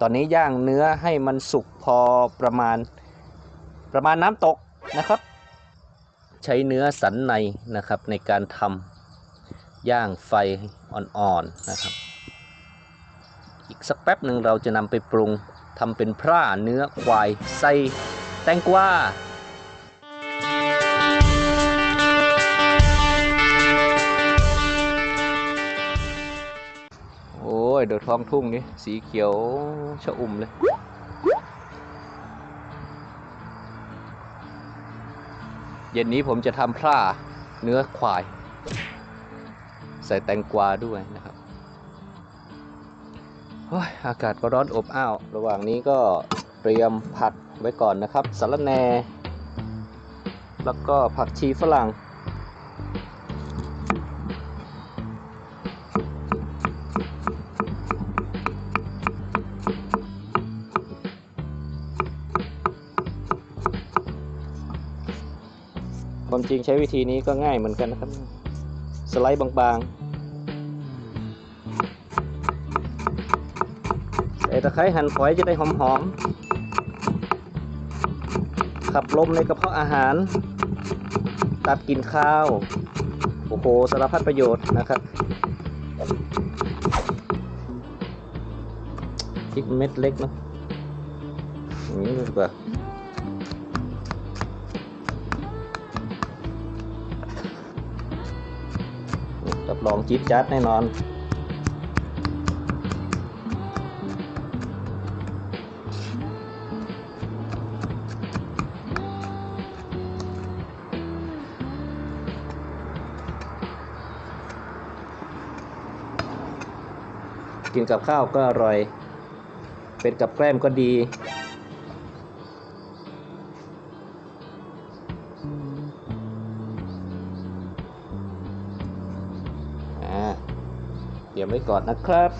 ตอนนี้ย่างเนื้อให้มันสุกพอประมาณประมาณน้ำตกนะครับ ใช้เนื้อสันในนะครับในการทำย่างไฟอ่อนๆนะครับ อีกสักแป๊บหนึ่งเราจะนำไปปรุงทำเป็นพร่าเนื้อควายใส่แตงกวา เดือดท้องทุ่งนี่สีเขียวชะอุ่มเลย เย็นนี้ผมจะทำพร่าเนื้อควาย ใส่แตงกวาด้วยนะครับโอ้ยอากาศก็ร้อนอบอ้าว ระหว่างนี้ก็เตรียมผักไว้ก่อนนะครับสาระแหน่แล้วก็ผักชีฝรั่ง ริงใช้วิธีนี้ก็ง่ายเหมือนกันนะครับ สไลด์บางๆ ใส่ตะไคร้หั่นฝอยจะได้หอมๆ ขับลมในกระเพาะอาหาร ตัดกลิ่นข้าว โอ้โห สารพัดประโยชน์นะครับพริกเม็ดเล็กเนาะอย่างนี้ดีกว่า รองจิ๊ดจัดแน่นอน กินกับข้าวก็อร่อย เป็นกับแกล้มก็ดีียมไว้ก่อนนะครับ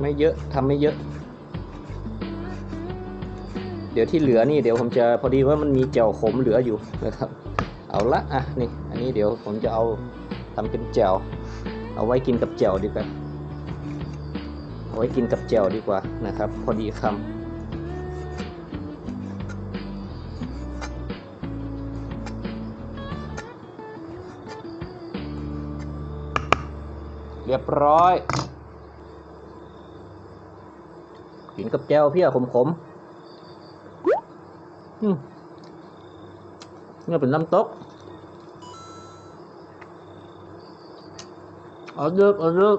ไม่เยอะทำไม่เยอะ เดี๋ยวที่เหลือนี่เดี๋ยวผมจะพอดีว่ามันมีแจ่วขมเหลืออยู่นะครับ เอาละอะนี่อันนี้เดี๋ยวผมจะเอาทำเป็นแจ่วเอาไว้กินกับแจ่วดีกว่าเอาไว้กินกับแจ่วดีกว่านะครับ พอดีคำ เรียบร้อย กินกับแจ่วเพี้ยขมๆอืมนี่เป็นน้ำตกเอาเลือกเออเลือก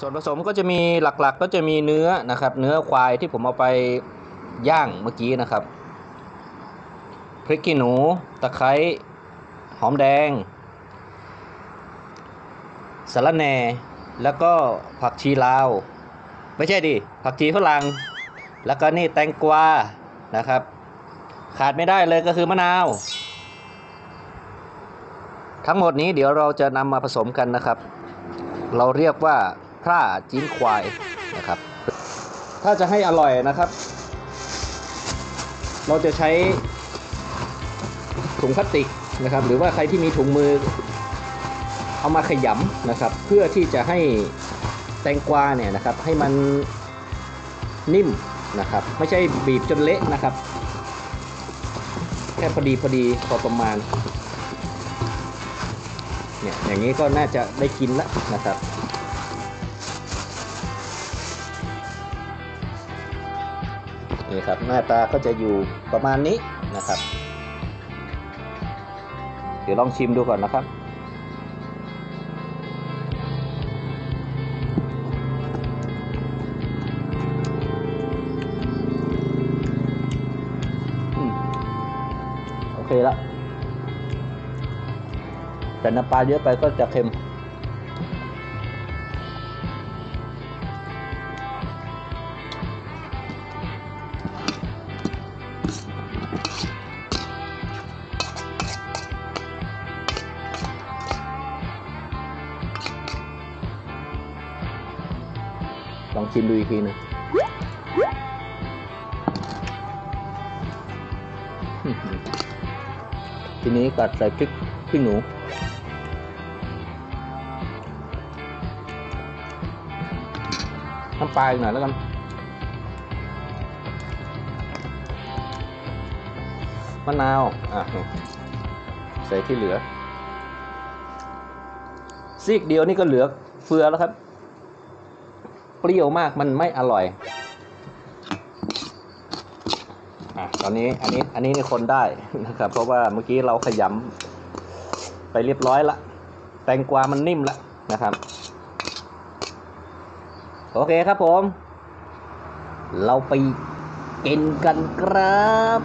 ส่วนผสมก็จะมีหลักๆ ก็จะมีเนื้อนะครับ เนื้อควายที่ผมเอาไปย่างเมื่อกี้นะครับพริกขี้หนูตะไคร้หอมแดงสะระแหน่แล้วก็ผักชีลาว ไม่ใช่ดิผักชีฝรั่งแล้วก็นี่แตงกวานะครับ ขาดไม่ได้เลยก็คือมะนาว ทั้งหมดนี้เดี๋ยวเราจะนำมาผสมกันนะครับ เราเรียกว่า พร่าจิ้นควายนะครับ ถ้าจะให้อร่อยนะครับ เราจะใช้ถุงพลาสติกนะครับ หรือว่าใครที่มีถุงมือ เอามาขยำนะครับ เพื่อที่จะให้แตงกวาเนี่ยนะครับให้มันนิ่มนะครับ ไม่ใช่บีบจนเละนะครับ แค่พอดีพอดีพอประมาณเนี่ยอย่างนี้ก็น่าจะได้กินแล้วนะครับ นี่ครับหน้าตาก็จะอยู่ประมาณนี้นะครับ เดี๋ยวลองชิมดูก่อนนะครับโอเคละแต่น้ำปลาเยอะไปก็จะเค็ม ลองชิมดูอีกทีหนึงทีนี้กัดใส่พริกขี้หนูน้ำปลาอีกหน่อยแล้วกันมะนาวอะใส่ที่เหลือ ซีกเดียวนี่ก็เหลือเฟือแล้วครับ ปรี้ยวมากมันไม่อร่อยอะตอนนี้อันนี้อันนี้นี่คนได้นะครับ เพราะว่าเมื่อกี้เราขยำไปเรียบร้อยละแตงกวามันนิ่มละนะครับ โอเคครับผม เราไปกินกันครับ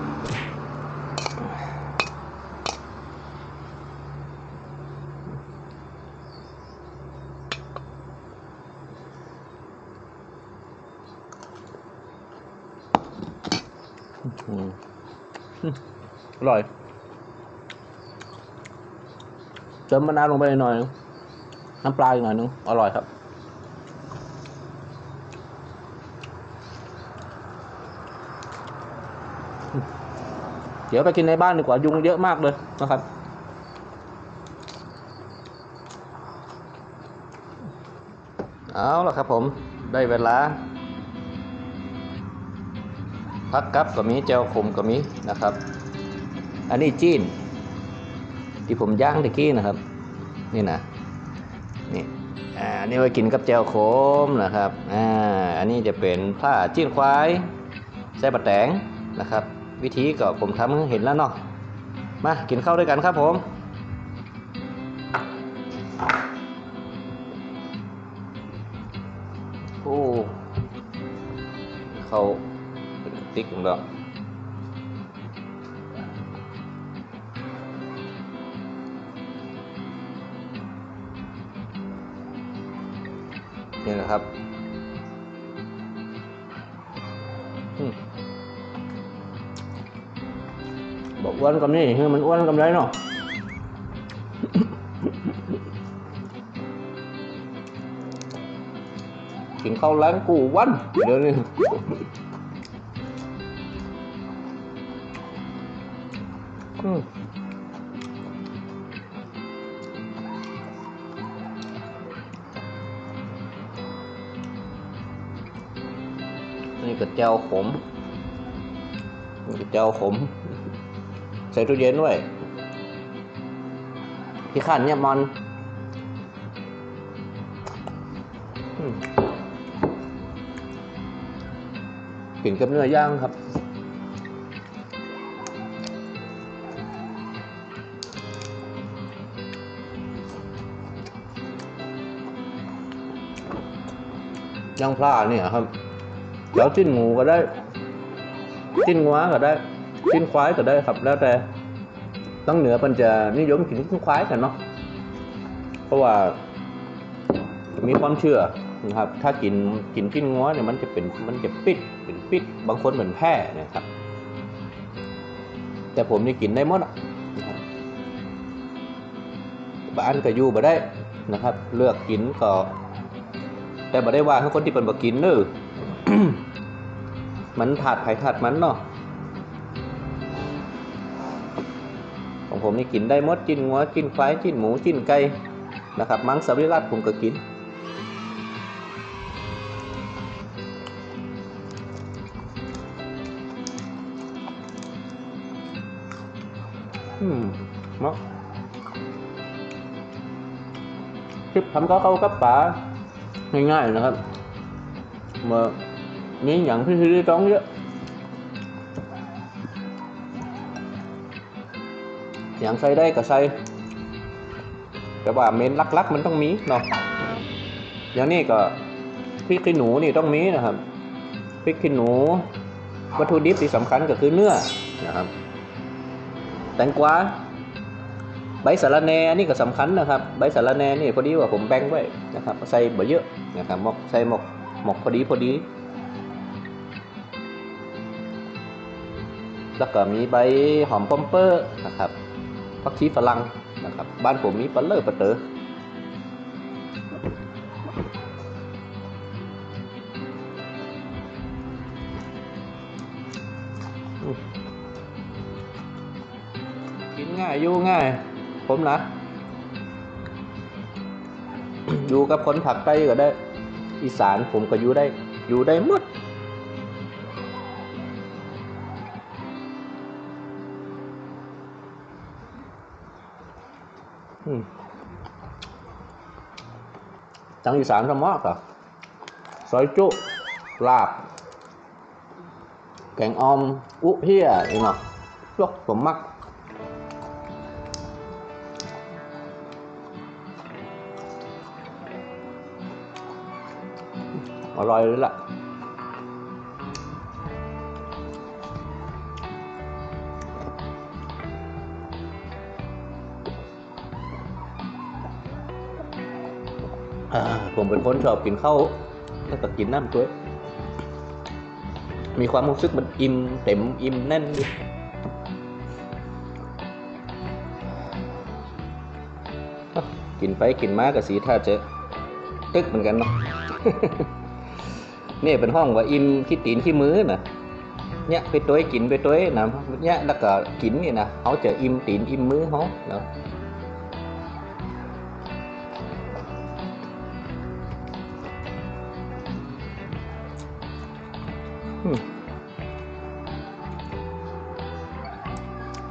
อืมอร่อย เติมมะนาวลงไปหน่อยนึงน้ำปลาอีกหน่อยนึง อร่อยครับ เดี๋ยวไปกินในบ้านดีกว่า ยุงเยอะมากเลยนะครับเอาละครับผม ได้เวลา พักกับก็มีเจลขมก็มีนะครับ อันนี้จีน ที่ผมย่างตะกี้นะครับ นี่นะนี่อ่าอันนี่ไว้กินกับเจลขมนะครับอ่าอันนี้จะเป็นผ้าจีนควายใส่บะแตงนะครับ วิธีก็ผมทำเห็นแล้วเนาะมากินข้าวด้วยกันครับผมโอ้เขา ติ๊กของเรานี่แหละครับบอกอ้วนกับนี่คือมันอ้วนกับไรเนาะกินข้าวแล้งกูวันเดี๋ยวนี้ อืมนี่ก็เจ้าขมนี่ก็เจ้าขม ใส่ตู้เย็นด้วย พี่ขันเนี่ยมันอืมกินกับเนื้อย่างครับ ย่างปลาเนี่ยครับแล้วจิ้นหมูก็ได้ จิ้นงัวก็ได้ จิ้นควายก็ได้ครับ แล้วแต่ต้องเหนือมันจะนิยมกินจิ้นควายกันเนาะเพราะว่ามีความเชื่อนะครับ ถ้ากินกินจิ้นงัวเนี่ยมันจะเป็นมันจะปิดเป็นปิดบางคนเหมือนแพ้นะครับ แต่ผมนี่กินได้หมดอะนะครับบ้านก็อยู่บ่ได้นะครับ เลือกกินก็ แต่บ่ได้ว่าให้คนที่เป็นบ่กินเนอะมันถาดไผ่ถาดมันเนาะของผมนี่กินได้หมดจิ้นงัวจิ้นควายจิ้นหมูจิ้นไก่นะครับ มังสวิรัตผมก็กิน อืมเนาะคลิปทำก็เข้ากับป๋า ง่ายๆนะครับมามีอย่างพี่ที่ต้องเยอะอย่างใส่ได้ก็ใส่แต่ว่าเมนลักๆมันต้องมีเนาะอย่างนี้ก็พริกขี้หนูนี่ต้องมีนะครับพริกขี้หนู วัตถุดิบที่สำคัญก็คือเนื้อนะครับ แตงกวา ใบสารแนนี่ก็สำคัญนะครับใบสารแนนี่พอดีว่าผมแบ่งไว้นะครับใส่บ่เยอะนะครับหมกใส่หมกหมกพอดีพอดี แล้วก็มีใบหอมพอมเปอร์นะครับพักชีฝรั่งนะครับบ้านผมมีปลาเลอร์ปลาเตอ๋อกินง่ายอยู่ง่าย ผมนะอยู่กับคนผักใต้ก็ได้ อีสานผมก็อยู่ได้ อยู่ได้หมดอืมจังอีสานทำมากอะซอยจุลาบ แกงออม อุเพียอีกเนาะพวกผมมัก อร่อยเลยล่ะ ผมเป็นคนชอบกินข้าวแล้วก็กินน้ำด้วยมีความรู้สึกมันอิ่มเต็มอิ่มแน่นดิอะกินไปกินมากับสีท่าจะตึกเหมือนกันเนาะ นี่เป็นห้องว่าอิ่มขี้ตีนขี้มือนะเนี่ยไปตัวกินไปตัวนะเนี่ยแล้วก็กินนี่นะเขาจะอิ่มตีนอิ่มมือเขาเนาะ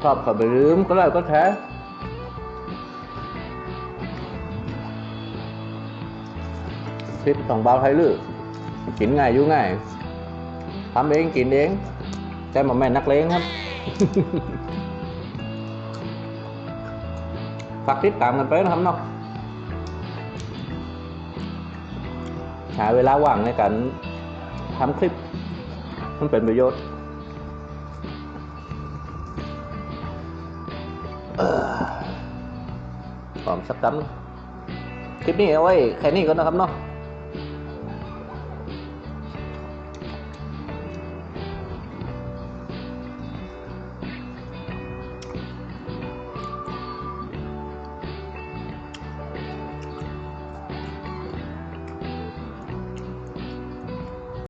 ชอบก็ไปลืมก็เลยก็แท้คลิปของเบาไทยลือ กินง่ายอยู่ง่ายทำเองกินเองแต่มาแม่นักเลงครับฝากติดตามกันไปนะครับเนาะหาเวลาว่างในการทำคลิปมันเป็นประโยชน์หอมสักกำคลิปนี้เอาไว้แค่นี้ก่อนนะครับเนาะ